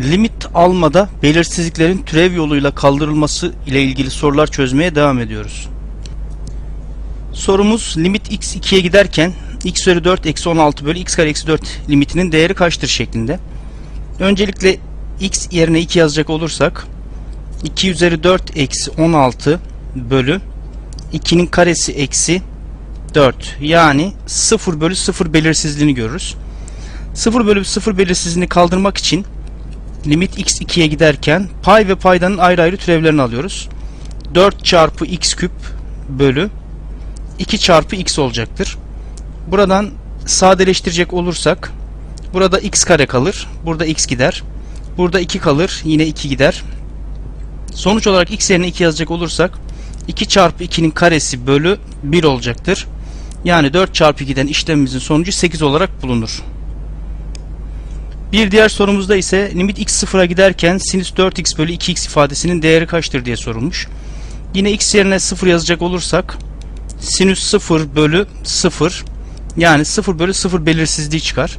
Limit almada belirsizliklerin türev yoluyla kaldırılması ile ilgili sorular çözmeye devam ediyoruz. Sorumuz limit x 2'ye giderken x üzeri 4 eksi 16 bölü x kare eksi 4 limitinin değeri kaçtır şeklinde. Öncelikle x yerine 2 yazacak olursak 2 üzeri 4 eksi 16 bölü 2'nin karesi eksi 4 yani 0 bölü 0 belirsizliğini görürüz. 0 bölü 0 belirsizliğini kaldırmak için limit x 2'ye giderken pay ve paydanın ayrı ayrı türevlerini alıyoruz. 4 çarpı x küp bölü 2 çarpı x olacaktır. Buradan sadeleştirecek olursak burada x kare kalır. Burada x gider. Burada 2 kalır. Yine 2 gider. Sonuç olarak x yerine 2 yazacak olursak 2 çarpı 2'nin karesi bölü 1 olacaktır. Yani 4 çarpı 2'den işlemimizin sonucu 8 olarak bulunur. Bir diğer sorumuzda ise limit x sıfıra giderken sinüs 4x bölü 2x ifadesinin değeri kaçtır diye sorulmuş. Yine x yerine 0 yazacak olursak sinüs 0 bölü 0 yani 0 bölü 0 belirsizliği çıkar.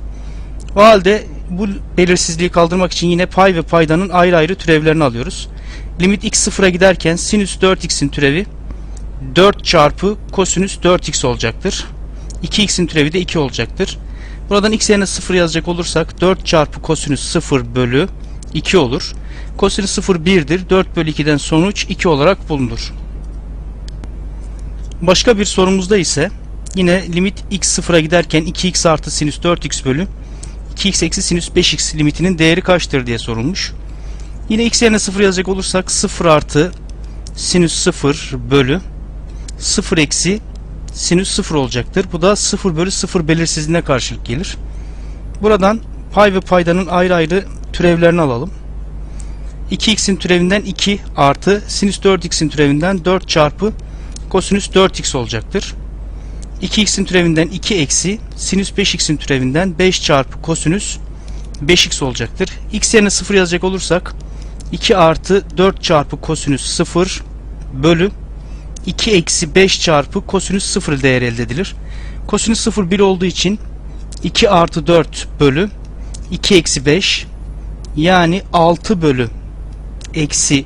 O halde bu belirsizliği kaldırmak için yine pay ve paydanın ayrı ayrı türevlerini alıyoruz. Limit x sıfıra giderken sinüs 4x'in türevi 4 çarpı kosinüs 4x olacaktır. 2x'in türevi de 2 olacaktır. Buradan x yerine 0 yazacak olursak 4 çarpı kosinüs 0 bölü 2 olur. Kosinüs 0 1'dir. 4 bölü 2'den sonuç 2 olarak bulunur. Başka bir sorumuzda ise yine limit x sıfıra giderken 2x artı sinüs 4x bölü 2x eksi sinüs 5x limitinin değeri kaçtır diye sorulmuş. Yine x yerine 0 yazacak olursak 0 artı sinüs 0 bölü 0 eksi sinüs 0 olacaktır. Bu da 0 bölü 0 belirsizliğine karşılık gelir. Buradan pay ve paydanın ayrı ayrı türevlerini alalım. 2x'in türevinden 2 artı sinüs 4x'in türevinden 4 çarpı kosinüs 4x olacaktır. 2x'in türevinden 2 eksi sinüs 5x'in türevinden 5 çarpı kosinüs 5x olacaktır. x yerine 0 yazacak olursak 2 artı 4 çarpı kosinüs 0 bölü 2 eksi 5 çarpı kosinüs 0 değer elde edilir. Kosinüs 0 1 olduğu için 2 artı 4 bölü 2 eksi 5 yani 6 bölü eksi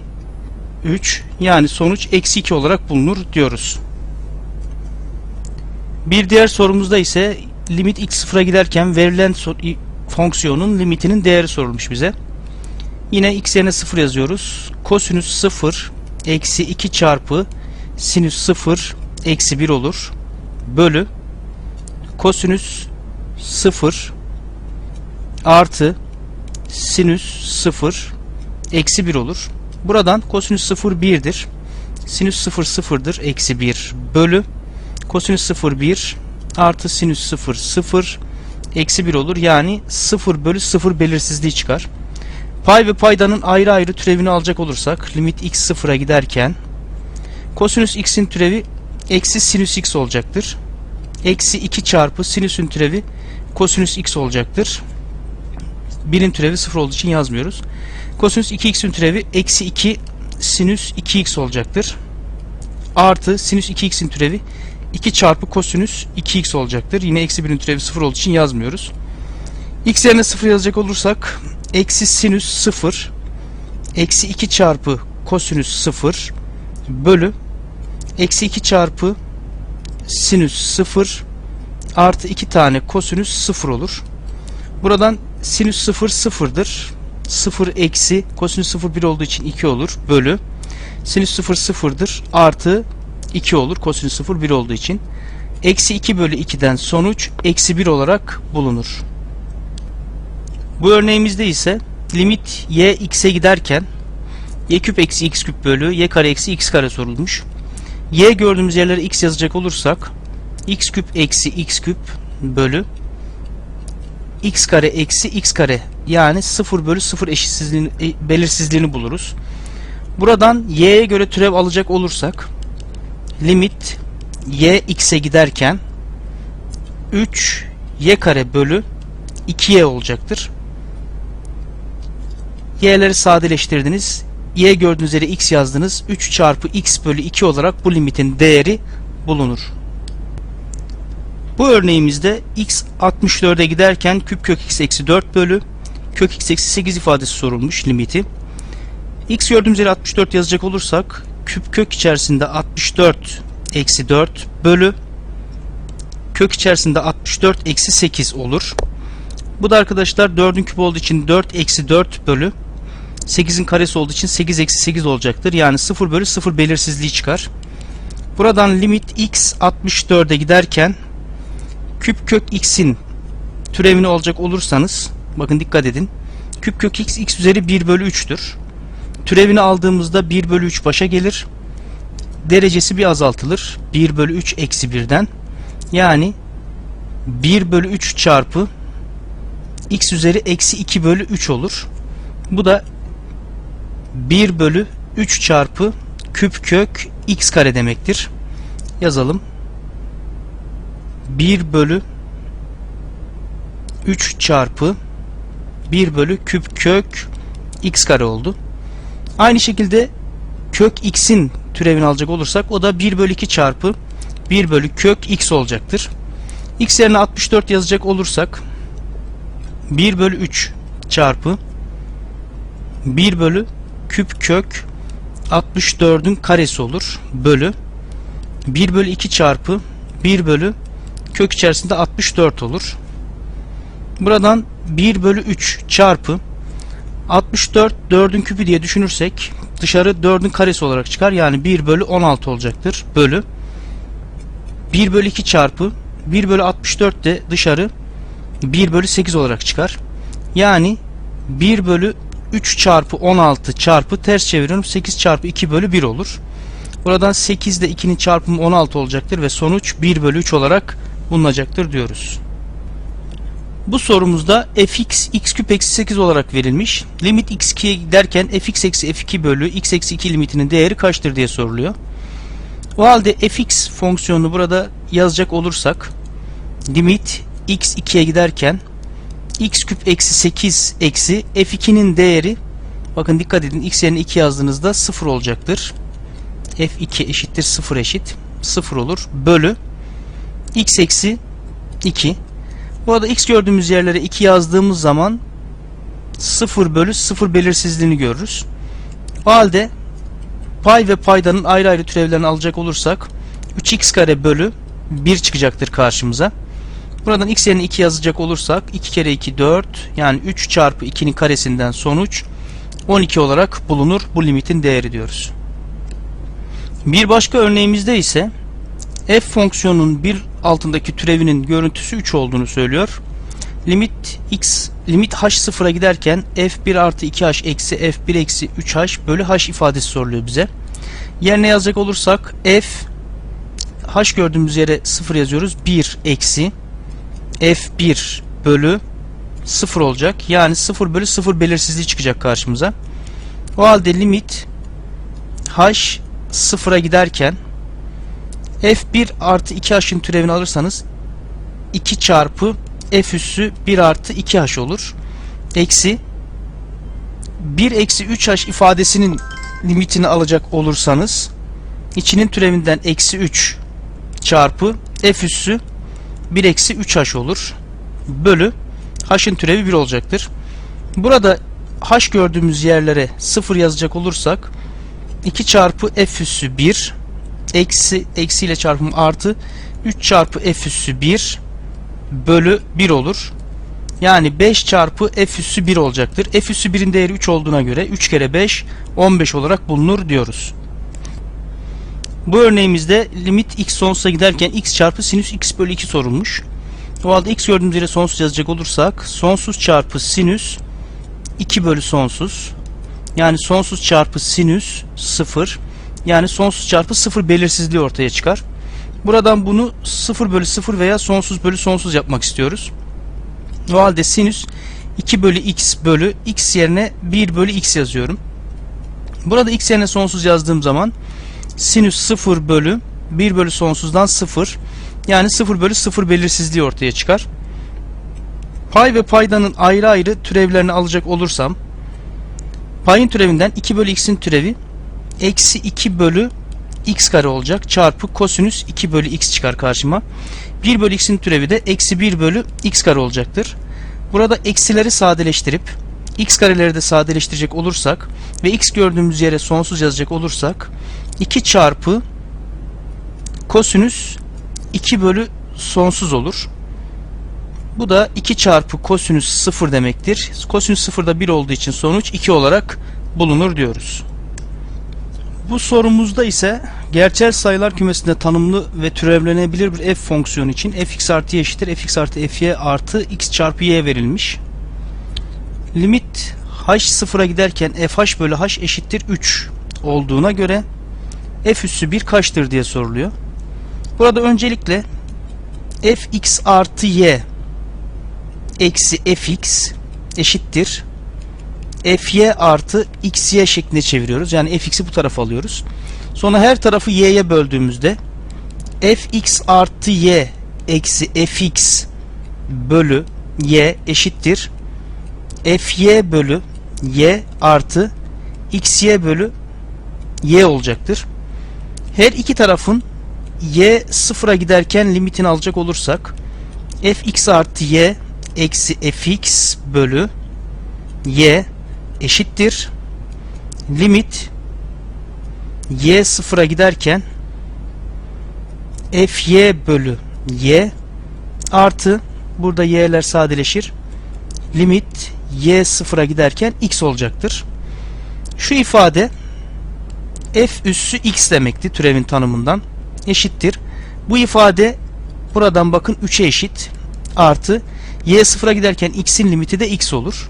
3 yani sonuç eksi 2 olarak bulunur diyoruz. Bir diğer sorumuzda ise limit x sıfıra giderken verilen fonksiyonun limitinin değeri sorulmuş bize. Yine x yerine 0 yazıyoruz. Kosinüs 0 eksi 2 çarpı sinüs 0 eksi 1 olur. Bölü kosinüs 0 artı sinüs 0 eksi 1 olur. Buradan kosinüs 0 1'dir. Sinüs 0 0'dır. Eksi 1 bölü kosinüs 0 1 artı sinüs 0 0 eksi 1 olur. Yani 0 bölü 0 belirsizliği çıkar. Pay ve paydanın ayrı ayrı türevini alacak olursak limit x sıfıra giderken kosinüs x'in türevi eksi sinüs x olacaktır. Eksi 2 çarpı sinüsün türevi kosinüs x olacaktır. 1'in türevi 0 olduğu için yazmıyoruz. Kosinüs 2x'in türevi eksi 2 sinüs 2x olacaktır. Artı sinüs 2x'in türevi 2 çarpı kosinüs 2x olacaktır. Yine eksi 1'in türevi 0 olduğu için yazmıyoruz. x yerine 0 yazacak olursak eksi sinüs 0 eksi 2 çarpı kosinüs 0 bölü eksi 2 çarpı sinüs 0 artı 2 tane kosinüs 0 olur. Buradan sinüs 0 sıfırdır. 0 eksi kosinüs 0 1 olduğu için 2 olur. Bölü sinüs 0 sıfırdır. Artı 2 olur. Kosinüs 0 1 olduğu için. Eksi 2 bölü 2'den sonuç eksi 1 olarak bulunur. Bu örneğimizde ise limit y x'e giderken y küp eksi x küp bölü y kare eksi x kare sorulmuş. Y gördüğümüz yerlere x yazacak olursak x küp eksi x küp bölü x kare eksi x kare yani 0 bölü 0 eşitsizliğini, e, belirsizliğini buluruz. Buradan y'ye göre türev alacak olursak limit y x'e giderken 3 y kare bölü 2y olacaktır. y'leri sadeleştirdiniz. Y gördüğünüz yere x yazdınız. 3 çarpı x bölü 2 olarak bu limitin değeri bulunur. Bu örneğimizde x 64'e giderken küp kök x eksi 4 bölü kök x eksi 8 ifadesi sorulmuş limiti. x gördüğümüz yere 64 yazacak olursak küp kök içerisinde 64 eksi 4 bölü kök içerisinde 64 eksi 8 olur. Bu da arkadaşlar 4'ün küp olduğu için 4 eksi 4 bölü 8'in karesi olduğu için 8 eksi 8 olacaktır. Yani 0 bölü 0 belirsizliği çıkar. Buradan limit x 64'e giderken küp kök x'in türevini alacak olursanız bakın dikkat edin. Küp kök x x üzeri 1 bölü 3'tür. Türevini aldığımızda 1 bölü 3 başa gelir. Derecesi bir azaltılır. 1 bölü 3 eksi 1'den. Yani 1 bölü 3 çarpı x üzeri eksi 2 bölü 3 olur. Bu da 1 bölü 3 çarpı küp kök x kare demektir. Yazalım. 1 bölü 3 çarpı 1 bölü küp kök x kare oldu. Aynı şekilde kök x'in türevini alacak olursak o da 1 bölü 2 çarpı 1 bölü kök x olacaktır. x yerine 64 yazacak olursak 1 bölü 3 çarpı 1 bölü küp kök 64'ün karesi olur. Bölü 1 bölü 2 çarpı 1 bölü kök içerisinde 64 olur. Buradan 1 bölü 3 çarpı 64 4'ün küpü diye düşünürsek dışarı 4'ün karesi olarak çıkar. Yani 1 bölü 16 olacaktır. Bölü 1 bölü 2 çarpı 1 bölü 64 de dışarı 1 bölü 8 olarak çıkar. Yani 1 bölü 3 çarpı 16 çarpı ters çeviriyorum 8 çarpı 2 bölü 1 olur. Buradan 8 ile 2'nin çarpımı 16 olacaktır ve sonuç 1 bölü 3 olarak bulunacaktır diyoruz. Bu sorumuzda fx x küp eksi 8 olarak verilmiş. Limit x2'ye giderken fx eksi f2 bölü x eksi 2 limitinin değeri kaçtır diye soruluyor. O halde fx fonksiyonunu burada yazacak olursak limit x 2'ye giderken x küp eksi 8 eksi f2'nin değeri bakın dikkat edin x yerine 2 yazdığınızda 0 olacaktır. f2 eşittir 0 eşit 0 olur. Bölü x eksi 2 bu arada x gördüğümüz yerlere 2 yazdığımız zaman 0 bölü 0 belirsizliğini görürüz. O halde pay ve paydanın ayrı ayrı türevlerini alacak olursak 3x kare bölü 1 çıkacaktır karşımıza. Buradan x yerine 2 yazacak olursak 2 kere 2 4 yani 3 çarpı 2'nin karesinden sonuç 12 olarak bulunur. Bu limitin değeri diyoruz. Bir başka örneğimizde ise f fonksiyonunun bir altındaki türevinin görüntüsü 3 olduğunu söylüyor. Limit x limit h sıfıra giderken f1 artı 2h eksi f1 eksi 3h bölü h ifadesi soruluyor bize. Yerine yazacak olursak f h gördüğümüz yere 0 yazıyoruz. 1 eksi f1 bölü 0 olacak. Yani 0 bölü 0 belirsizliği çıkacak karşımıza. O halde limit h sıfıra giderken f1 artı 2h'ın türevini alırsanız 2 çarpı f üssü 1 artı 2h olur. Eksi 1 eksi 3h ifadesinin limitini alacak olursanız içinin türevinden eksi 3 çarpı f üssü 1 eksi 3h olur. Bölü h'ın türevi 1 olacaktır. Burada h gördüğümüz yerlere 0 yazacak olursak 2 çarpı f üssü 1 eksi eksiyle çarpım artı 3 çarpı f üssü 1 bölü 1 olur. Yani 5 çarpı f üssü 1 olacaktır. f üssü 1'in değeri 3 olduğuna göre 3 kere 5 15 olarak bulunur diyoruz. Bu örneğimizde limit x sonsuza giderken x çarpı sinüs x bölü 2 sorulmuş. O halde x gördüğümüz yere sonsuz yazacak olursak sonsuz çarpı sinüs 2 bölü sonsuz yani sonsuz çarpı sinüs 0 yani sonsuz çarpı 0 belirsizliği ortaya çıkar. Buradan bunu 0 bölü 0 veya sonsuz bölü sonsuz yapmak istiyoruz. O halde sinüs 2 bölü x bölü x yerine 1 bölü x yazıyorum. Burada x yerine sonsuz yazdığım zaman sinüs 0 bölü 1 bölü sonsuzdan 0 yani 0 bölü 0 belirsizliği ortaya çıkar. Pay ve paydanın ayrı ayrı türevlerini alacak olursam payın türevinden 2 bölü x'in türevi eksi 2 bölü x kare olacak çarpı kosinüs 2 bölü x çıkar karşıma. 1 bölü x'in türevi de eksi 1 bölü x kare olacaktır. Burada eksileri sadeleştirip x kareleri de sadeleştirecek olursak ve x gördüğümüz yere sonsuz yazacak olursak 2 çarpı kosinüs 2 bölü sonsuz olur. Bu da 2 çarpı kosinüs 0 demektir. Kosinüs 0 da 1 olduğu için sonuç 2 olarak bulunur diyoruz. Bu sorumuzda ise gerçel sayılar kümesinde tanımlı ve türevlenebilir bir f fonksiyonu için fx artı y eşittir fx artı fy artı x çarpı y verilmiş. Limit h sıfıra giderken fh bölü h eşittir 3 olduğuna göre f üssü 1 kaçtır diye soruluyor. Burada öncelikle fx artı y eksi fx eşittir fy artı xy şeklinde çeviriyoruz. Yani fx'i bu tarafa alıyoruz. Sonra her tarafı y'ye böldüğümüzde fx artı y eksi fx bölü y eşittir fy bölü y artı xy bölü y olacaktır. Her iki tarafın y sıfıra giderken limitini alacak olursak fx artı y eksi fx bölü y eşittir limit y sıfıra giderken fy bölü y artı burada y'ler sadeleşir limit y sıfıra giderken x olacaktır. Şu ifade f üssü x demekti türevin tanımından eşittir. Bu ifade buradan bakın 3'e eşit artı y sıfıra giderken x'in limiti de x olur.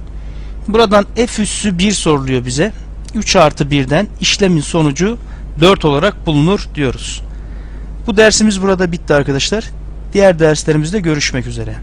Buradan f üssü 1 soruluyor bize. 3 artı 1'den işlemin sonucu 4 olarak bulunur diyoruz. Bu dersimiz burada bitti arkadaşlar. Diğer derslerimizde görüşmek üzere.